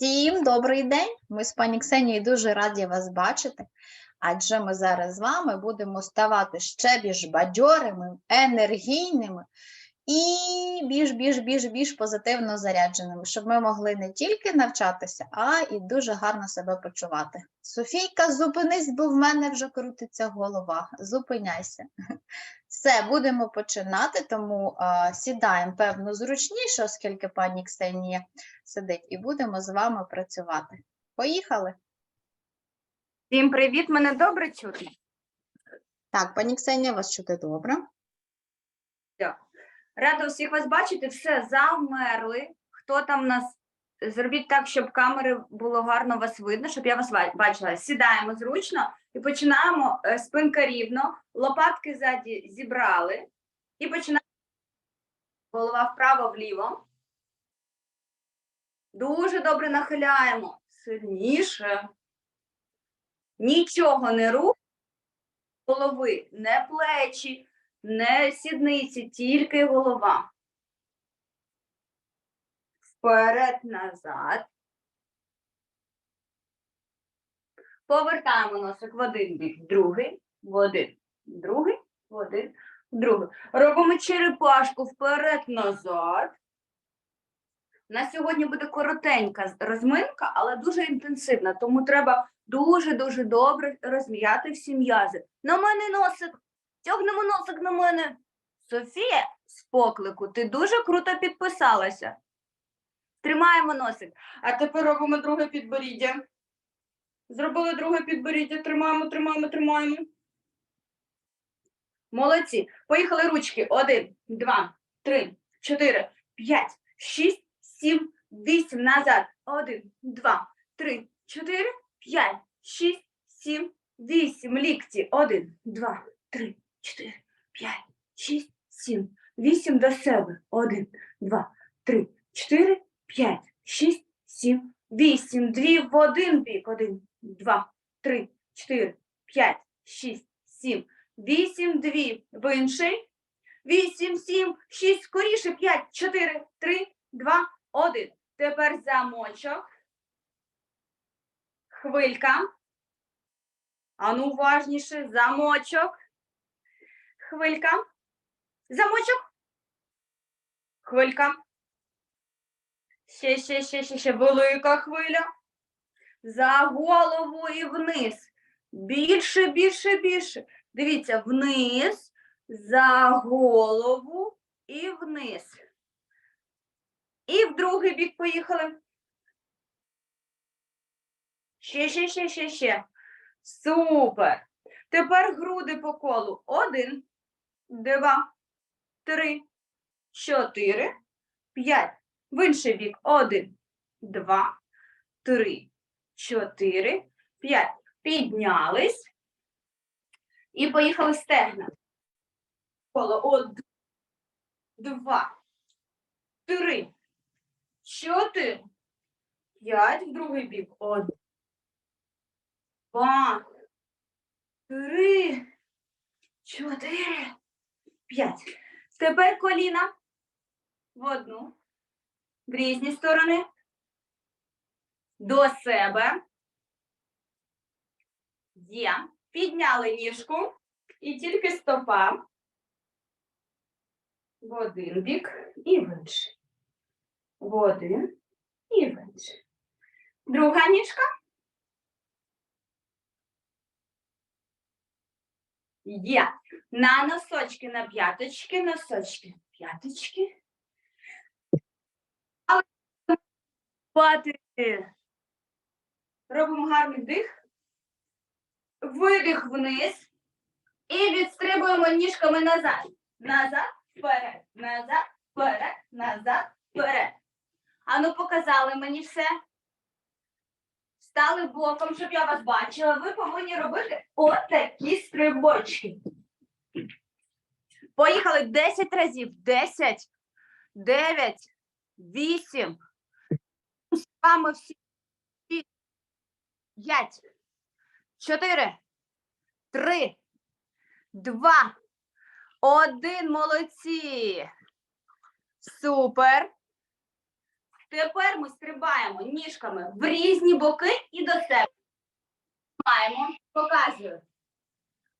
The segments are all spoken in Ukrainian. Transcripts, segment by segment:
Всім добрий день! Ми з пані Ксенією дуже раді вас бачити, адже ми зараз з вами будемо ставати ще більш бадьорими, енергійними і більш, більш, більш, більш позитивно зарядженими, щоб ми могли не тільки навчатися, а і дуже гарно себе почувати. Софійка, зупинись, бо в мене вже крутиться голова. Зупиняйся. Все, будемо починати, тому а, сідаємо певно зручніше, оскільки пані Ксенія сидить, і будемо з вами працювати. Поїхали. Всім привіт, мене добре чути. Так, пані Ксенія, вас чути добре. Рада всіх вас бачити. Все замерли. Хто там нас? Зробіть так, щоб камери було гарно вас видно, щоб я вас бачила. Сідаємо зручно і починаємо е, спинка рівно, лопатки ззаді зібрали і починаємо голова вправо-вліво. Дуже добре нахиляємо. Сильніше. Нічого не рух голови, не плечі, не сідниці, тільки голова. Вперед, назад. Повертаємо носик в один бік, другий, в один, другий, в один, в другий. Робимо черепашку вперед, назад. На сьогодні буде коротенька розминка, але дуже інтенсивна, тому треба дуже-дуже добре розм'яти всі м'язи. На мене носик. Тягнемо носик на мене. Софія з поклику, ти дуже круто підписалася. Тримаємо носик. А тепер робимо друге підборіддя. Зробили друге підборіддя. Тримаємо, тримаємо, тримаємо. Молодці. Поїхали ручки. Один, два, три, чотири, п'ять, шість, сім, вісім. Назад. Один, два, три, чотири, п'ять, шість, сім, вісім. Лікті. Один, два, три, чотири, п'ять, шість, сім, вісім до себе. Один, два, три, чотири, п'ять, шість, сім, вісім. Дві в один бік. Один, два, три, чотири, п'ять, шість, сім, вісім, дві в інший. Вісім, сім, шість, скоріше, п'ять, чотири, три, два, один. Тепер замочок. Хвилька. Ану, уважніше, замочок. Хвилька. Замочок. Хвилька. Ще, ще, ще, ще, ще. Велика хвиля. За голову і вниз. Більше, більше, більше. Дивіться, вниз, за голову і вниз. І в другий бік поїхали. Ще, ще, ще, ще, ще. Супер. Тепер груди по колу. Один, два, три, чотири, п'ять. В інший бік. Один, два, три, чотири, п'ять. Піднялись. І поїхали стегна. Коло. Один, два, три, чотири, п'ять. В другий бік. Один, два, три, чотири, п'ять. Тепер коліна в одну, в різні сторони, до себе. Є. Підняли ніжку і тільки стопа в один бік і в інший. В один і в інший. Друга ніжка. Є. На носочки, на п'яточки, носочки, п'яточки. Робимо гарний дих. Видих вниз. І відстрибуємо ніжками назад. Назад, вперед, назад, вперед, назад, вперед. Ану, показали мені все. Стали боком, щоб я вас бачила. Ви повинні робити отакі стрибочки. Поїхали 10 разів. 10, 9, 8. З вами всі. 5, 4, 3, 2, 1. Молодці. Супер. Тепер ми стрибаємо ніжками в різні боки і до себе. Маємо, показую.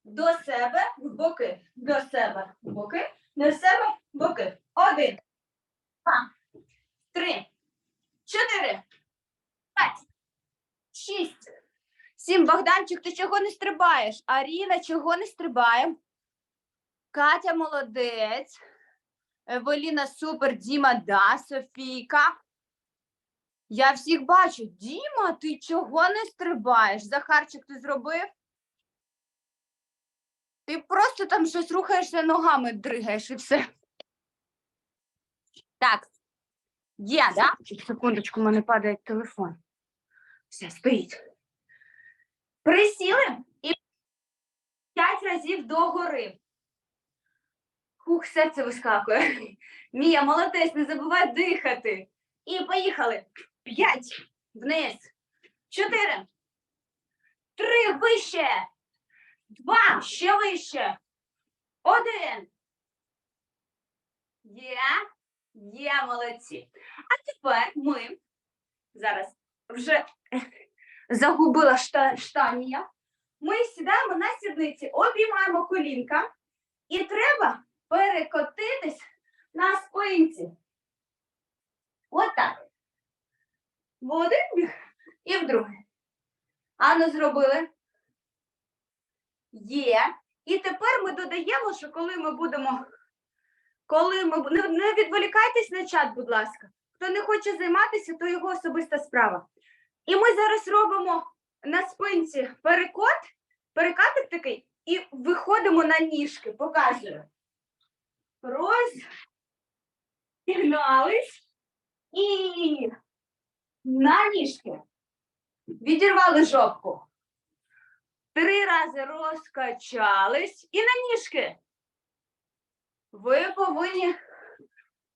До себе в боки, до себе в боки, до себе в боки. Один, два, три, чотири, п'ять, шість, сім. Богданчик, ти чого не стрибаєш? Аріна, чого не стрибає? Катя молодець. Евеліна супер, Діма, да, Софійка. Я всіх бачу. Діма, ти чого не стрибаєш? Захарчик, ти зробив? Ти просто там щось рухаєшся ногами, дригаєш і все. Так. Є, да? Секундочку, у мене падає телефон. Все, стоїть. Присіли і п'ять разів догори. Хух, серце вискакує. Мія, молодець, не забувай дихати. І поїхали. П'ять вниз. Чотири. Три вище. Два ще вище. Один. Є. Є, молодці. А тепер ми зараз вже загубила шта, штанія. Ми сідаємо на сідниці, обіймаємо колінка. І треба перекотитись на спинці. Отак. В один біг і в другий. Ану, зробили. Є. І тепер ми додаємо, що коли ми будемо. Коли ми не, не відволікайтесь на чат, будь ласка. Хто не хоче займатися, то його особиста справа. І ми зараз робимо на спинці перекот, перекатик такий, і виходимо на ніжки. Показую. Розігнались і на ніжки. Відірвали жопку. Три рази розкачались і на ніжки. Ви повинні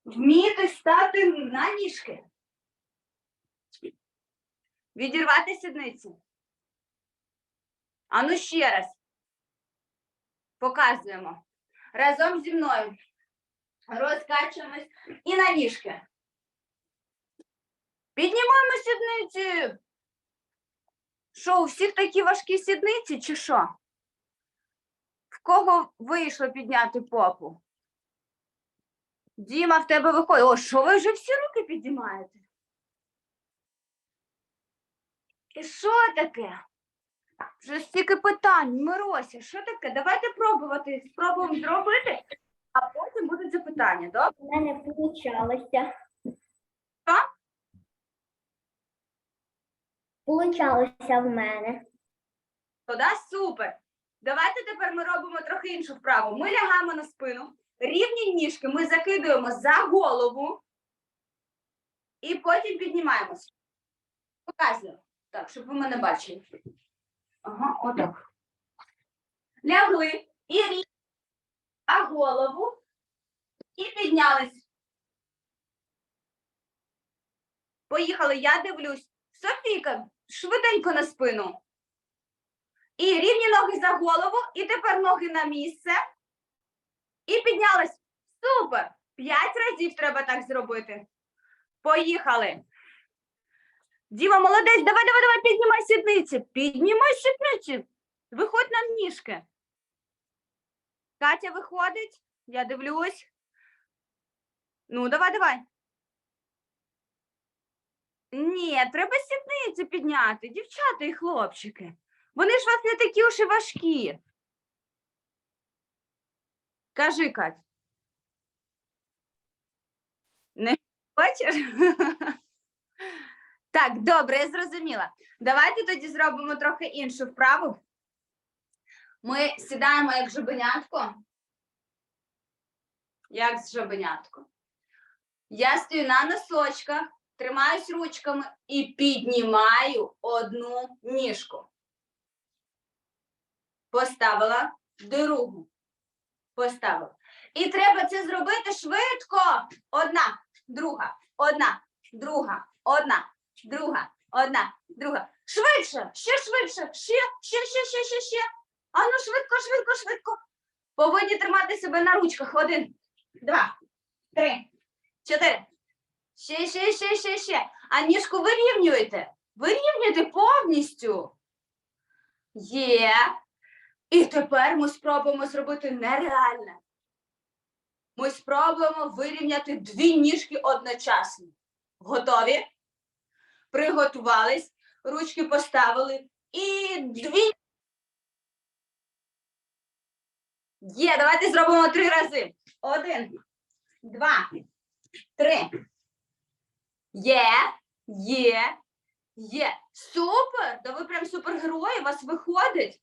вміти стати на ніжки. Відірвати сідниці. Ану ще раз. Показуємо. Разом зі мною. Розкачуємось і на ніжки. Піднімаємо сідниці. Що, у всіх такі важкі сідниці, чи що? В кого вийшло підняти попу? Діма, в тебе виходить. О, що ви вже всі руки піднімаєте? І що таке? Вже стільки питань, Мирося, що таке? Давайте пробувати. Спробуємо зробити, а потім будуть запитання, добре? У мене получалося. Що? Получалося в мене. То да, супер. Давайте тепер ми робимо трохи іншу вправу. Ми лягаємо на спину, рівні ніжки ми закидуємо за голову і потім піднімаємося. Показую. Так, щоб ви мене бачили. Ага, отак. Лягли і рівні, а голову і піднялись. Поїхали, я дивлюсь. Софійка, швиденько на спину. І рівні ноги за голову, і тепер ноги на місце. І піднялись. Супер! П'ять разів треба так зробити. Поїхали. Діма, молодець, давай, давай, давай, піднімай сідниці. Піднімай сідниці. Виходь на ніжки. Катя виходить. Я дивлюсь. Ну, давай, давай. Ні, треба сідниці підняти, дівчата і хлопчики. Вони ж вас не такі уж і важкі. Кажи, Кать. Не хочеш? Так, добре, я зрозуміла. Давайте тоді зробимо трохи іншу вправу. Ми сідаємо як жабенятко. Як жабенятко. Я стою на носочках, тримаюсь ручками і піднімаю одну ніжку. Поставила другу. Поставила. І треба це зробити швидко. Одна, друга, одна, друга, одна, друга, одна, друга. Швидше, ще швидше, ще, ще, ще, ще, ще, ще. Ану, швидко, швидко, швидко. Повинні тримати себе на ручках. Один, два, три, чотири, Ще, ще, ще, ще, ще. А ніжку вирівнюєте. Вирівнюєте повністю. Є. І тепер ми спробуємо зробити нереальне. Ми спробуємо вирівняти дві ніжки одночасно. Готові? Приготувались, ручки поставили і дві. Є, давайте зробимо три рази. Один, два, три. Є, є, є. Супер! Да ви прям супергерої, у вас виходить.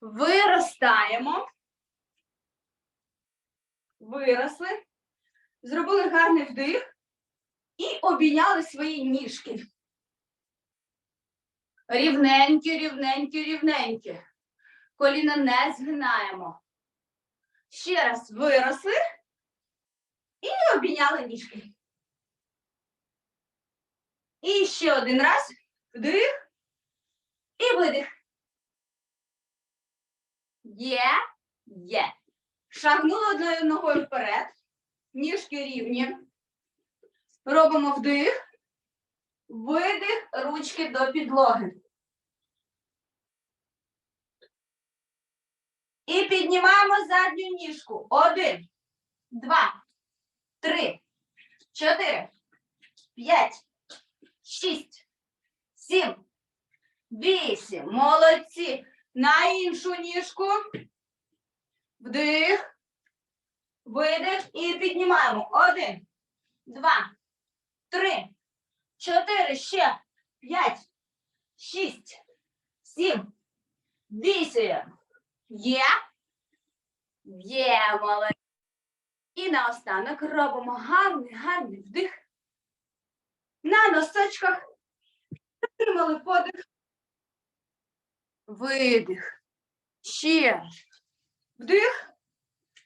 Виростаємо. Виросли. Зробили гарний вдих і обійняли свої ніжки. Рівненькі, рівненькі, рівненькі. Коліна не згинаємо. Ще раз виросли і обійняли ніжки. І ще один раз. Вдих і видих. Є, є. Шагнули одною ногою вперед. Ніжки рівні. Робимо вдих. Видих, ручки до підлоги. І піднімаємо задню ніжку. Один, два, три, чотири, п'ять, шість, сім, вісім. Молодці. На іншу ніжку. Вдих. Видих і піднімаємо. Один, два, три, чотири, ще п'ять, шість, сім, вісім. Є. Є, молодці. І наостанок робимо гарний, гарний вдих. На носочках. Затримали подих. Видих. Ще. Вдих.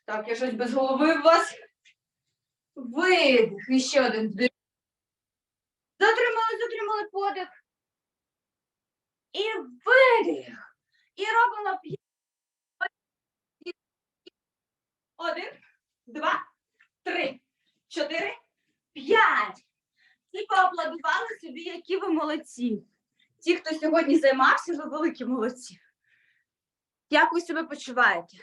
Так, я щось без голови у вас. Видих. І ще один вдих. Затримали, затримали подих. І видих. І робимо п'ять. Один, два, три, чотири, п'ять. І поаплодували собі, які ви молодці. Ті, хто сьогодні займався, ви великі молодці. Як ви себе почуваєте?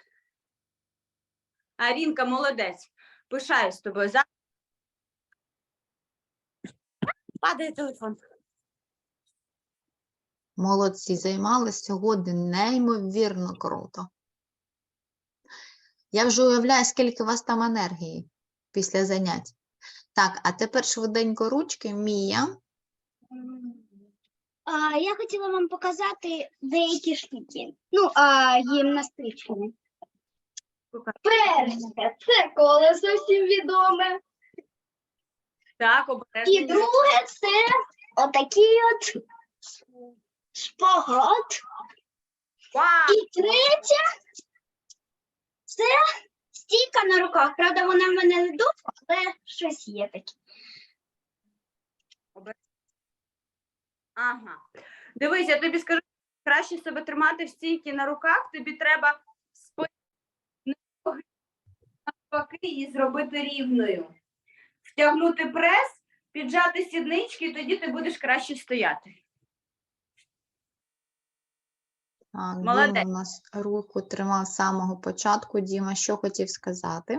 Арінка, молодець. Пишаюсь з тобою. За- Падає телефон. Молодці, займалися сьогодні неймовірно круто. Я вже уявляю, скільки у вас там енергії після занять. Так, а тепер швиденько ручки, Мія. А, я хотіла вам показати деякі штуки. Ну, а, гімнастичні. Перше, це колесо всім відоме. Так, І друге це отакий от шпагат. Вау! І третє це стійка на руках. Правда, вона в мене не довга, але щось є таке. Ага. Дивись, я тобі скажу, краще себе тримати в стійки на руках, тобі треба навпаки і зробити рівною. Втягнути прес, піджати сіднички, і тоді ти будеш краще стояти. Так, Молодець. Діма у нас руку тримав з самого початку. Діма, що хотів сказати?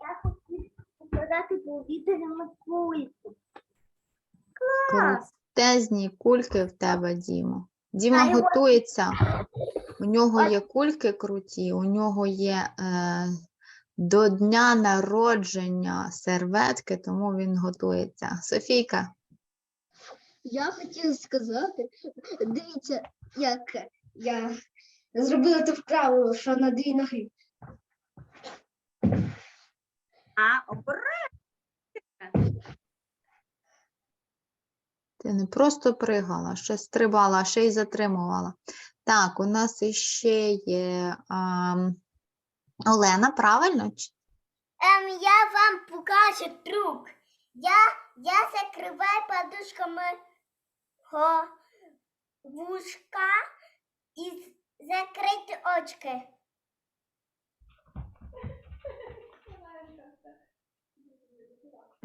Я хотів показати повітряну кульку. Клас! Крутезні кульки в тебе, Діма. Діма А його- готується. У нього є кульки круті, у нього є е, до дня народження серветки, тому він готується. Софійка, Я хотіла сказати, дивіться, як я зробила ту вправу, що на дві ноги. А, обережно. ти не просто пригала, а ще стрибала, а ще й затримувала. Так, у нас іще є ам, Олена, правильно? Ем, я вам покажу трюк. Я, я закриваю подушками вушка і з- закрити очки.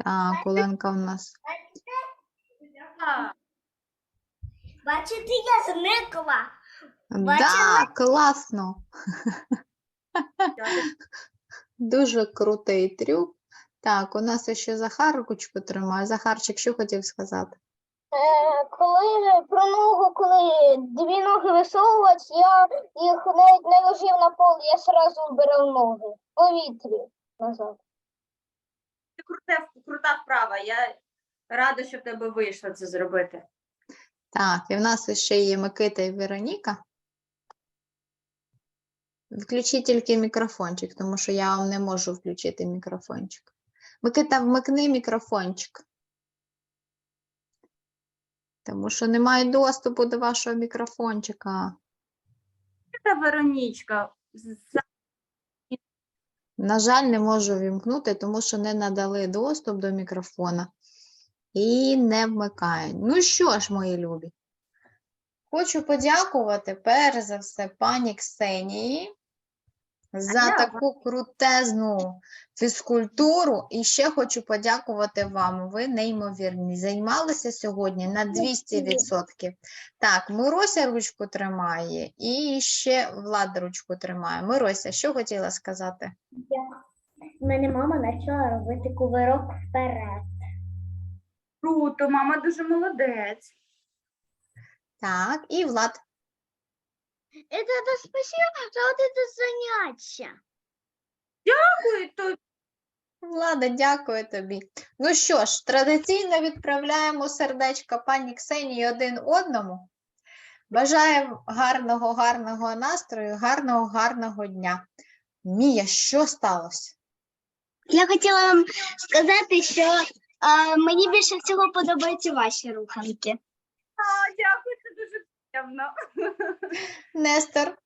Так, Оленка в нас. Бачите, я зникла. Да, класно. Дуже крутий трюк. Так, у нас ще Захар ручку тримає. Захарчик, що хотів сказати? Е, коли про ногу, коли дві ноги висовувать, я їх навіть не ложив на пол, я сразу вбирав ноги в повітрі назад. Це круте, крута вправа. Я рада, що в тебе вийшло це зробити. Так, і в нас ще є Микита і Вероніка. Включіть тільки мікрофончик, тому що я вам не можу включити мікрофончик. Микита, вмикни мікрофончик. Тому що немає доступу до вашого мікрофончика. Та Веронічка. за- На жаль, не можу вімкнути, тому що не надали доступ до мікрофона і не вмикає. Ну що ж, мої любі, хочу подякувати перш за все пані Ксенії за таку крутезну фізкультуру. І ще хочу подякувати вам. Ви неймовірні. Займалися сьогодні на 200%. Так, Мирося ручку тримає, і ще Влада ручку тримає. Мирося, що хотіла сказати? У мене мама почала робити кувирок вперед. Круто, мама дуже молодець. Так, і Влад. Это, это спасибо за вот это заняття. Дякую тобі. Влада, дякую тобі. Ну що ж, традиційно відправляємо сердечка пані Ксенії один одному. Бажаємо гарного, гарного настрою, гарного, гарного дня. Мія, що сталося? Я хотіла вам сказати, що а, мені більше всього подобаються ваші руханки. А, дякую, це дуже приємно. Нестор.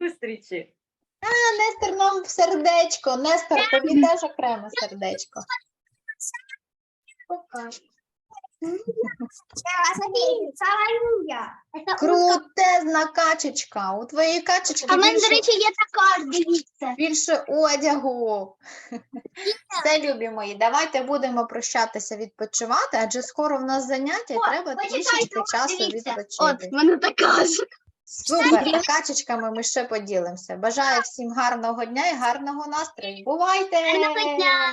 Зустрічі. А, Нестор нам в сердечко. Нестор, тобі теж окремо сердечко. Пока. Крутезна качечка. У твоєї качечки А в мене, до більше речі, є така, дивіться. більше одягу. Все, любі мої, давайте будемо прощатися, відпочивати, адже скоро в нас заняття і О, треба почекайте, трішечки часу дивіться. От, відпочити. в мене така ж. Супер, а качечками ми ще поділимося. Бажаю всім гарного дня і гарного настрою. Бувайте! Гарного дня!